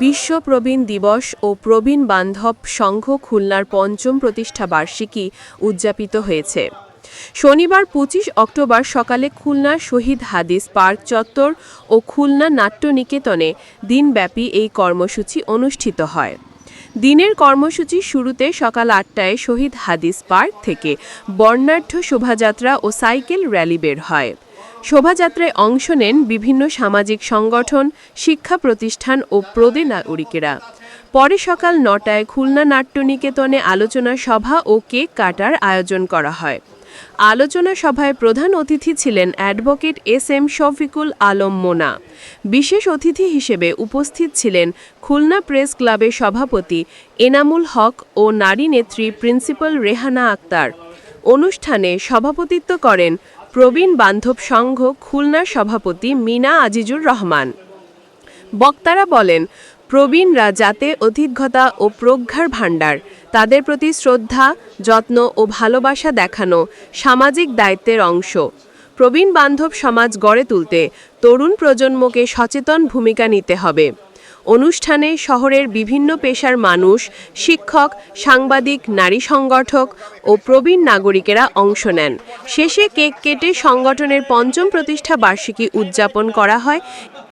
বিশ্ব প্রবীণ দিবস ও প্রবীণ বান্ধব সংঘ খুলনার পঞ্চম প্রতিষ্ঠা বার্ষিকী উদযাপিত হয়েছে। শনিবার পঁচিশ অক্টোবর সকালে খুলনার শহীদ হাদিস পার্ক চত্বর ও খুলনা নাট্য নিকেতনে দিনব্যাপী এই কর্মসূচি অনুষ্ঠিত হয়। দিনের কর্মসূচি শুরুতে সকাল আটটায় শহীদ হাদিস পার্ক থেকে বর্ণাঢ্য শোভাযাত্রা ও সাইকেল র্যালি বের হয়। শোভাযাত্রায় অংশ নেন বিভিন্ন সামাজিক সংগঠন, শিক্ষা প্রতিষ্ঠান ও প্রদে নাগরিকেরা। পরে সকাল নটায় খুলনা নাট্যনিকেতনে আলোচনা সভা ও কেক কাটার আয়োজন করা হয়। আলোচনা সভায় প্রধান অতিথি ছিলেন advocate S M Shafiqul Alam Mona. বিশেষ অতিথি হিসেবে উপস্থিত ছিলেন খুলনা প্রেস ক্লাবের সভাপতি এনামুল হক ও নারী নেত্রী প্রিন্সিপাল রেহানা আক্তার। অনুষ্ঠানে সভাপতিত্ব করেন প্রবীণ বান্ধব সংঘ খুলনার সভাপতি মিনা আজিজুর রহমান। বক্তারা বলেন, প্রবীণরা যাতে অধিজ্ঞতা ও প্রজ্ঞার ভাণ্ডার। তাদের প্রতি শ্রদ্ধা, যত্ন ও ভালোবাসা দেখানো সামাজিক দায়িত্বের অংশ। প্রবীণ বান্ধব সমাজ গড়ে তুলতে তরুণ প্রজন্মকে সচেতন ভূমিকা নিতে হবে। অনুষ্ঠানে শহরের বিভিন্ন পেশার মানুষ, শিক্ষক, সাংবাদিক, নারী সংগঠক ও প্রবীণ নাগরিকেরা অংশ নেন। শেষে কেক কেটে সংগঠনের পঞ্চম প্রতিষ্ঠা বার্ষিকী উদযাপন করা হয়।